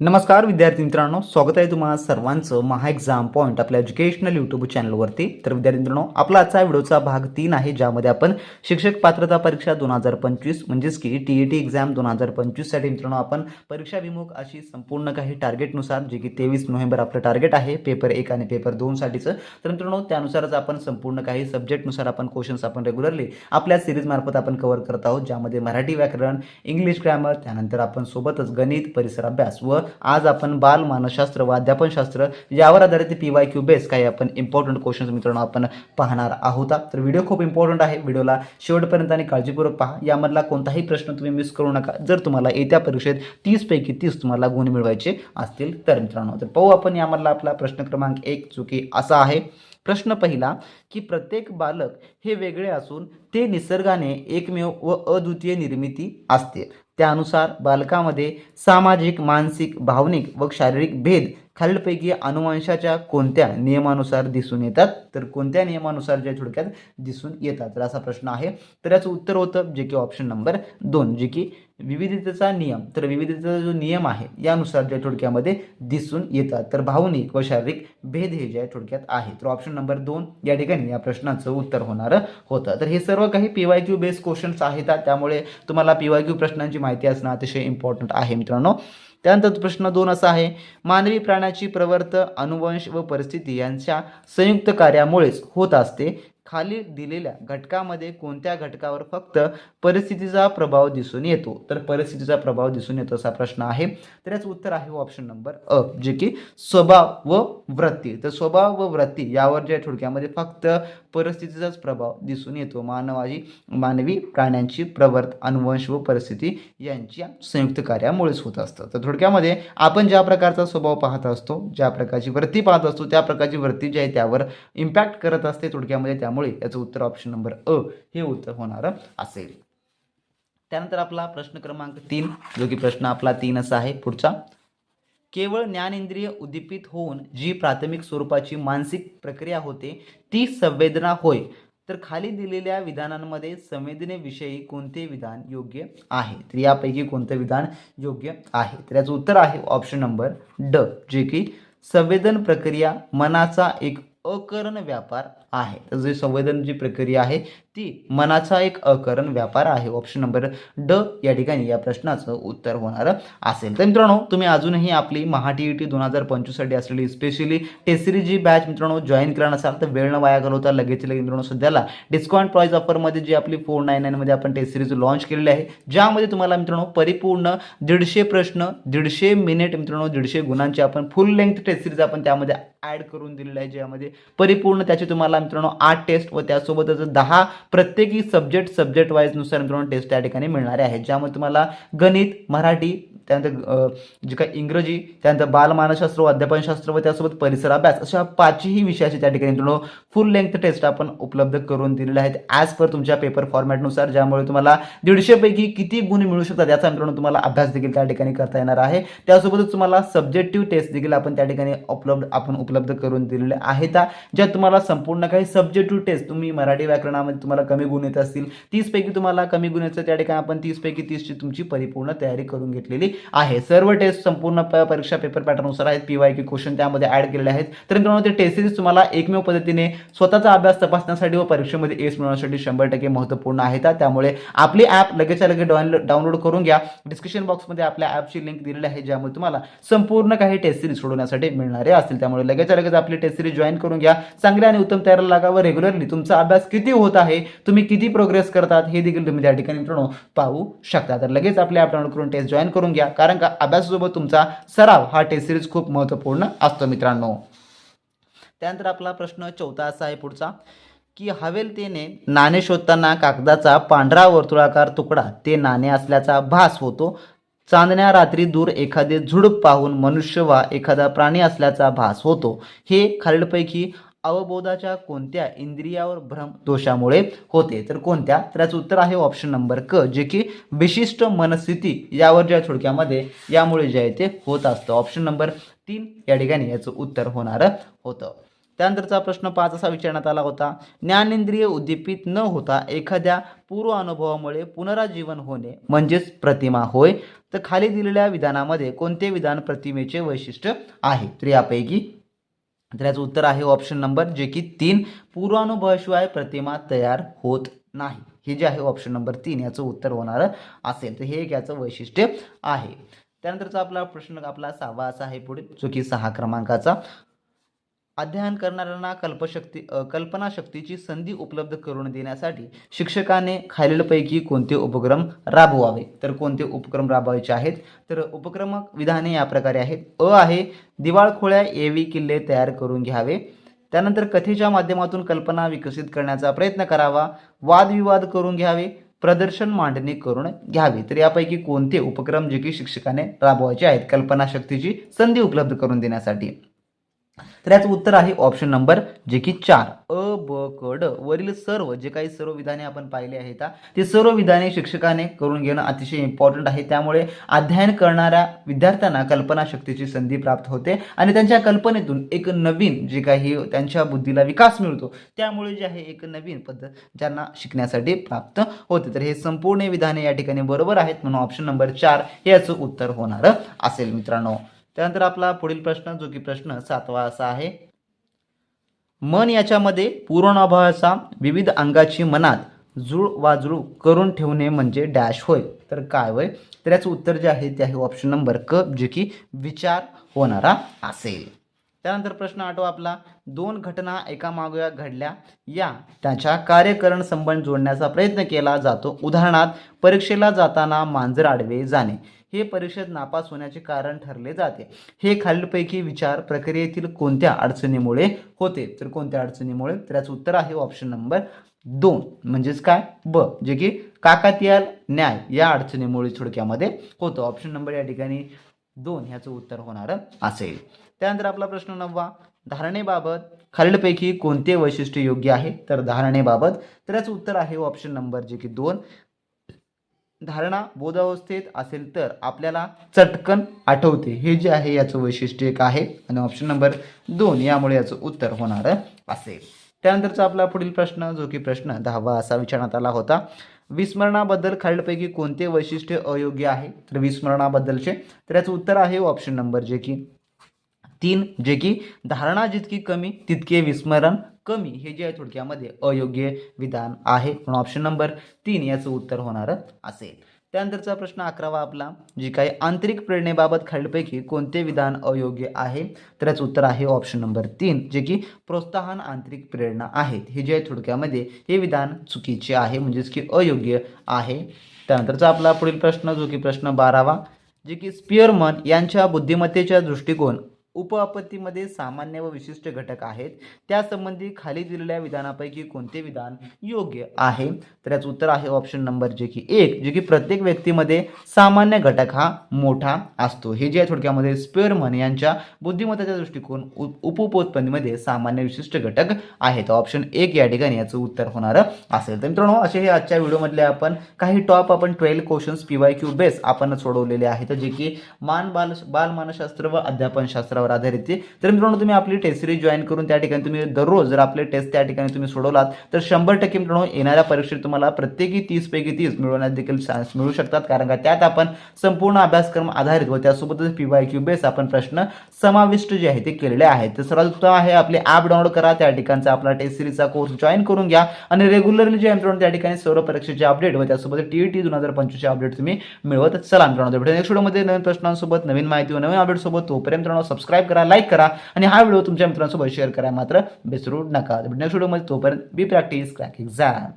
नमस्कार विद्यार्थी मित्रांनो. स्वागत आहे तुम्हाला सर्वांचं महा एक्झाम पॉईंट आपल्या एज्युकेशनल यूट्यूब चॅनलवरती तर विद्यार्थी मित्रांनो आपला आजचा व्हिडिओचा भाग तीन आहे ज्यामध्ये आपण शिक्षक पात्रता परीक्षा दोन हजार पंचवीस म्हणजेच की टी ई टी एक्झाम दोन हजार पंचवीससाठी मित्रांनो आपण परीक्षाभिमुख अशी संपूर्ण काही टार्गेटनुसार जे की तेवीस नोव्हेंबर आपलं टार्गेट आहे पेपर एक आणि पेपर दोनसाठीचं तर मित्रांनो त्यानुसारच आपण संपूर्ण काही सब्जेक्टनुसार आपण क्वेश्चन्स आपण रेग्युलरली आपल्या सिरीजमार्फत आपण कव्हर करत आहोत ज्यामध्ये मराठी व्याकरण इंग्लिश ग्रॅमर त्यानंतर आपण सोबतच गणित परिसर अभ्यास व आज आपण बाल मानसशास्त्र व अध्यापनशास्त्र यावर आधारित पी वाय क्यू बेस काही आपण इम्पॉर्टंट क्वेश्चन्स मित्रांनो आपण पाहणार आहोत. तर व्हिडिओ खूप इम्पॉर्टंट आहे. व्हिडिओला शेवटपर्यंत आणि काळजीपूर्वक पहा. यामधला कोणताही प्रश्न तुम्ही मिस करू नका. जर तुम्हाला येत्या परीक्षेत तीसपैकी तीस तुम्हाला गुण मिळवायचे असतील तर मित्रांनो तर पाहू आपण यामधला आपला प्रश्न क्रमांक एक. चुकी असा आहे. प्रश्न पहिला की प्रत्येक बालक हे वेगळे असून ते निसर्गाने एकमेव व अद्वितीय निर्मिती असते. त्यानुसार बालकामध्ये सामाजिक मानसिक भावनिक व शारीरिक भेद खालीलपैकी अनुवंशाच्या कोणत्या नियमानुसार दिसून येतात? तर कोणत्या नियमानुसार जे थोडक्यात दिसून येतात? तर असा प्रश्न आहे. तर याचं उत्तर होतं जे की ऑप्शन नंबर दोन जे की विविधतेचा नियम. तर विविधतेचा जो नियम आहे यानुसार जे थोडक्यामध्ये दिसून येतात. तर भावनिक व शारीरिक भेद हे जे थोडक्यात आहे तर ऑप्शन नंबर दोन या ठिकाणी या प्रश्नाचं उत्तर होणार होतं. तर हे सर्व काही P Y Q based questions आहेत. त्यामुळे तुम्हाला पी वाय क्यू प्रश्नांची माहिती असणं अतिशय इम्पॉर्टंट आहे मित्रांनो. त्यानंतर प्रश्न दोन असा आहे मानवी प्राण्याची प्रवर्त अनुवंश व परिस्थिती यांच्या संयुक्त कार्यामुळेच होत असते. खाली दिलेल्या घटकामध्ये कोणत्या घटकावर फक्त परिस्थितीचा प्रभाव दिसून येतो? तर परिस्थितीचा प्रभाव दिसून येतो असा प्रश्न आहे. तर याचं उत्तर आहे हो ऑप्शन नंबर अ जे की स्वभाव व वृत्ती. तर स्वभाव व वृत्ती यावर जे थोडक्यामध्ये फक्त परिस्थितीचाच प्रभाव दिसून येतो. मानवाची मानवी प्राण्यांची प्रवर्त अनुवंश व परिस्थिती यांच्या संयुक्त कार्यामुळेच होत असतं. तर थोडक्यामध्ये आपण ज्या प्रकारचा स्वभाव पाहत असतो ज्या प्रकारची वृत्ती पाहत असतो त्या प्रकारची वृत्ती जी आहे त्यावर इम्पॅक्ट करत असते थोडक्यामध्ये त्यामुळे याचं उत्तर ऑप्शन नंबर अ हे उत्तर होणार असेल. त्यानंतर आपला प्रश्न क्रमांक तीन जो की प्रश्न आपला तीन असा आहे पुढचा. केवळ ज्ञानेंद्रिय उद्दीपित होऊन जी प्राथमिक स्वरूपाची मानसिक प्रक्रिया होते ती संवेदना होय तर खाली दिलेल्या विधानांमध्ये संवेदनेविषयी कोणते विधान योग्य आहे? तर यापैकी कोणतं विधान योग्य आहे? तर याचं उत्तर आहे ऑप्शन नंबर ड जे की संवेदन प्रक्रिया मनाचा एक अकरण व्यापार आहे. तर जे संवेदन जी प्रक्रिया आहे ती मनाचा एक अकरण व्यापार आहे. ऑप्शन नंबर ड या ठिकाणी या प्रश्नाचं उत्तर होणार असेल. तर मित्रांनो तुम्ही अजूनही आपली महा टी ई टी दोन हजार पंचवीससाठी असलेली स्पेशली टेसरी जी बॅच मित्रांनो जॉईन करणार असाल तर वेळ न वाया घालवता लगेच लगेच मित्रांनो सध्याला डिस्काउंट प्राईस ऑफरमध्ये जी आपली फोर नाईन नाईनमध्ये आपण टेस्ट सिरीज लॉन्च केलेली आहे ज्यामध्ये तुम्हाला मित्रांनो परिपूर्ण दीडशे प्रश्न दीडशे मिनिट मित्रांनो दीडशे गुणांची आपण फुल लेंथ टेस्ट सिरीज आपण त्यामध्ये ॲड करून दिलेलं आहे ज्यामध्ये परिपूर्ण त्याचे तुम्हाला मित्रांनो आठ टेस्ट व त्यासोबतच दहा प्रत्येकी सब्जेक्ट सब्जेक्ट वाईजनुसार मित्रांनो टेस्ट त्या ठिकाणी मिळणारे आहेत. ज्यामध्ये तुम्हाला गणित मराठी त्यानंतर जे काही इंग्रजी त्यानंतर बालमानसशास्त्र व अध्यापनशास्त्र व त्यासोबत परिसर अभ्यास अशा पाचही विषयाचे त्या ठिकाणी मित्रांनो फुल लेंथ टेस्ट आपण उपलब्ध करून दिलेले आहेत ॲज पर तुमच्या पेपर फॉर्मॅटनुसार ज्यामुळे तुम्हाला दीडशेपैकी किती गुण मिळू शकतात याचा मित्रांनो तुम्हाला अभ्यास देखील त्या ठिकाणी करता येणार आहे. त्यासोबतच तुम्हाला सब्जेक्टिव्ह टेस्ट देखील आपण त्या ठिकाणी उपलब्ध आपण उपलब्ध करून दिलेले आहेत. ज्या तुम्हाला संपूर्ण काही सब्जेक्टिव्ह टेस्ट तुम्ही मराठी व्याकरणामध्ये तुम्हाला कमी गुण येत असतील तीसपैकी तुम्हाला कमी गुण येतं त्या ठिकाणी आपण तीसपैकी तीसची तुमची परिपूर्ण तयारी करून घेतलेली आहे. सर्व टेस्ट संपूर्ण प- परीक्षा पेपर पॅटर्ननुसार आहेत. पी वाय क्यू क्वेश्चन त्यामध्ये ॲड केलेले आहेत. तर मित्रांनो ते टेस्टेस तुम्हाला एकमेव पद्धतीने स्वतःचा अभ्यास तपासण्यासाठी व परीक्षेमध्ये एस मिळवण्यासाठी शंभर टक्के महत्त्वपूर्ण आहेत त्यामुळे आपली ॲप लगेचच्या लगेच डाउनलोड डाउनलोड करून घ्या. डिस्क्रिप्शन बॉक्समध्ये आपल्या ॲपची लिंक दिलेली आहे ज्यामुळे तुम्हाला संपूर्ण काही टेस्ट सिरीज सोडवण्यासाठी मिळणारे असतील. त्यामुळे लगेचच्या लगेच आपली टेस्ट सिरीज जॉईन करून घ्या. चांगल्या आणि उत्तम तयारीला लागा व रेग्युलरली तुमचा अभ्यास किती होत आहे तुम्ही किती प्रोग्रेस करतात हे देखील तुम्ही त्या ठिकाणी मित्रांनो पाहू शकता. तर लगेच आपली ॲप डाउनलोड करून टेस्ट जॉईन करून घ्या. कारण का अभ्यासासोबत तुमचा सराव हा टेस्ट सिरीज खूप महत्त्वपूर्ण असतो मित्रांनो. त्यानंतर आपला प्रश्न चौथा असा आहे पुढचा की हवेलतेने नाणे शोधताना कागदाचा पांढरा वर्तुळाकार तुकडा ते नाणे असल्याचा भास होतो. चांदण्या रात्री दूर एखादे झुडूप पाहून मनुष्य वा एखादा प्राणी असल्याचा भास होतो. हे खालीलपैकी अवबोधाच्या कोणत्या इंद्रियावर भ्रम दोषामुळे होते? तर कोणत्या? तर याचं उत्तर आहे ऑप्शन नंबर क जे की विशिष्ट मनस्थिती यावर ज्या थोडक्यामध्ये यामुळे जे आहे ते होत असतं. ऑप्शन नंबर तीन या ठिकाणी याचं उत्तर होणार होतं. त्यानंतरचा प्रश्न पाच असा विचारण्यात आला होता. ज्ञानेंद्रिय उद्दीपित न होता एखाद्या पूर्व अनुभवामुळे पुनराजीवन होणे म्हणजेच प्रतिमा होय. तर खाली दिलेल्या विधानामध्ये कोणते विधान प्रतिमेचे वैशिष्ट्य आहे? तर यापैकी तर याचं उत्तर आहे ऑप्शन नंबर जे की तीन पूर्वानुभवाशिवाय प्रतिमा तयार होत नाही. हे जे आहे ऑप्शन नंबर तीन याचं उत्तर होणार असेल. तर हे एक याचं वैशिष्ट्य आहे. त्यानंतरचा आपला प्रश्न आपला सहावा असा आहे पुढे जो की सहा क्रमांकाचा. अध्ययन करणाऱ्यांना कल्पशक्ती कल्पनाशक्तीची संधी उपलब्ध करून देण्यासाठी शिक्षकाने खालीलपैकी कोणते उपक्रम राबवावे? तर कोणते उपक्रम राबवायचे आहेत? तर उपक्रमक विधाने या प्रकारे आहेत. अ आहे दिवाळखोळ्या एवी किल्ले तयार करून घ्यावे. त्यानंतर कथेच्या माध्यमातून कल्पना विकसित करण्याचा प्रयत्न करावा. वादविवाद करून घ्यावे. प्रदर्शन मांडणी करून घ्यावी. तर यापैकी कोणते उपक्रम जे की शिक्षकाने राबवायचे आहेत? कल्पनाशक्तीची संधी उपलब्ध करून देण्यासाठी. तर याचं उत्तर आहे ऑप्शन नंबर जे की चार. अ ब क ड. वरील सर्व जे काही सर्व विधाने आपण पाहिले आहेत ते सर्व विधाने शिक्षकाने करून घेणं अतिशय इम्पॉर्टंट आहे. त्यामुळे अध्ययन करणाऱ्या विद्यार्थ्यांना कल्पनाशक्तीची संधी प्राप्त होते आणि त्यांच्या कल्पनेतून एक नवीन जे काही त्यांच्या बुद्धीला विकास मिळतो त्यामुळे जे आहे एक नवीन पद्धत ज्यांना शिकण्यासाठी प्राप्त होते. तर हे संपूर्ण विधाने या ठिकाणी बरोबर आहेत म्हणून ऑप्शन नंबर चार हे याचं उत्तर होणार असेल मित्रांनो. त्यानंतर आपला पुढील प्रश्न जो की प्रश्न सातवा असा आहे. मन याच्यामध्ये पूर्णाभावाचा विविध अंगाची मनात जुळ वाजुळ करून ठेवणे म्हणजे डॅश होय. तर काय होय? तर याचं उत्तर जे आहे ते आहे ऑप्शन नंबर क जे की विचार होणारा असेल. त्यानंतर प्रश्न आठवा आपला. दोन घटना एकामागोया घडल्या. या त्याच्या कार्यकरण संबंध जोडण्याचा प्रयत्न केला जातो. उदाहरणार्थ परीक्षेला जाताना मांजर आडवे जाणे. हे परीक्षेत नापास होण्याचे कारण ठरले जाते. हे खालीलपैकी विचार प्रक्रियेतील कोणत्या अडचणीमुळे होते? तर कोणत्या अडचणीमुळे? त्याचं उत्तर आहे ऑप्शन नंबर दोन. म्हणजेच काय? ब. जे की काकातियाल न्याय या अडचणीमुळे थोडक्यामध्ये होतं. ऑप्शन नंबर या ठिकाणी दोन ह्याचं उत्तर होणार असेल. त्यानंतर आपला प्रश्न नववा. धारणेबाबत खालीलपैकी कोणते वैशिष्ट्य योग्य आहे? तर धारणेबाबत. तर याचं उत्तर आहे ऑप्शन नंबर जे की दोन. धारणा बोधावस्थेत असेल तर आपल्याला चटकन आठवते. हे जे आहे याचं वैशिष्ट्य एक आहे. आणि ऑप्शन नंबर दोन यामुळे याचं उत्तर होणार असेल. त्यानंतरचा आपला पुढील प्रश्न जो की प्रश्न दहावा असा विचारण्यात आला होता. विस्मरणाबद्दल खालीलपैकी कोणते वैशिष्ट्य अयोग्य आहे? तर विस्मरणाबद्दलचे. तर याचं उत्तर आहे ऑप्शन नंबर जे की तीन जे की धारणा जितकी कमी तितके विस्मरण कमी. हे जे आहे थोडक्यामध्ये अयोग्य विधान आहे. म्हणून ऑप्शन नंबर तीन याचं उत्तर होणार असेल. त्यानंतरचा प्रश्न अकरावा आपला जी काही आंतरिक प्रेरणेबाबत खालीलपैकी कोणते विधान अयोग्य आहे? तर याचं उत्तर आहे ऑप्शन नंबर तीन जे की प्रोत्साहन आंतरिक प्रेरणा आहेत हे जे आहे थोडक्यामध्ये हे विधान चुकीचे आहे म्हणजेच की अयोग्य आहे. त्यानंतरचा आपला पुढील प्रश्न जो की प्रश्न बारावा जे की स्पिअरमन यांच्या बुद्धिमत्तेच्या दृष्टिकोन उपआपत्तीमध्ये सामान्य व विशिष्ट घटक आहेत. त्यासंबंधी खाली दिलेल्या विधानापैकी कोणते विधान योग्य आहे? तर याचं उत्तर आहे ऑप्शन नंबर जे की एक जे की प्रत्येक व्यक्तीमध्ये सामान्य घटक हा मोठा असतो. हे जे आहे थोडक्यामध्ये स्पेअरमन यांच्या बुद्धिमत्ताच्या दृष्टिकोन उ- उपउपोत्पत्तीमध्ये सामान्य विशिष्ट घटक आहेत. ऑप्शन एक या ठिकाणी याचं उत्तर होणार असेल. तर मित्रांनो असे हे आजच्या व्हिडिओमधले आपण काही टॉप आपण twelve questions P Y Q base आपण सोडवलेले आहेत जे की मान बाल बालमानशास्त्र व अध्यापनशास्त्रावर शास्त्रावर आधारित आहे. तर मित्रांनो तुम्ही आपली टेस्ट सिरीज जॉईन करून त्या ठिकाणी तुम्ही दररोज जर आपले टेस्ट त्या ठिकाणी तुम्ही सोडवलात तर शंभर टक्के मित्रांनो येणाऱ्या परीक्षेत तुम्हाला प्रत्येकी तीस पैकी तीस मिळवण्यात देखील चान्स मिळू शकतात. कारण का त्यात आपण संपूर्ण अभ्यासक्रम आधारित व त्यासोबतच पी वाय क्यू बेस आपण प्रश्न समाविष्ट जे आहे ते केलेले आहेत. तर सर्वात उत्तम आहे आपले ॲप डाउनलोड करा त्या ठिकाणचा आपला टेस्ट सिरीजचा कोर्स जॉईन करून घ्या आणि रेग्युलरली जे मित्रांनो त्या ठिकाणी सर्व परीक्षेचे अपडेट व त्यासोबत टी ई टी दोन हजार पंचवीसचे अपडेट तुम्ही मिळवत चला मित्रांनो. नेक्स्ट व्हिडिओमध्ये नवीन प्रश्नांसोबत नवीन माहिती व नवीन अपडेट सोबत तोपर्यंत मित्रांनो सबस्क्राईब करा लाईक करा आणि हा व्हिडिओ तुमच्या मित्रांसोबत शेअर करा. मात्र विसरू नका. नेक्स्ट व्हिडिओमध्ये तोपर्यंत बी प्रॅक्टिस क्रॅक एक्झाम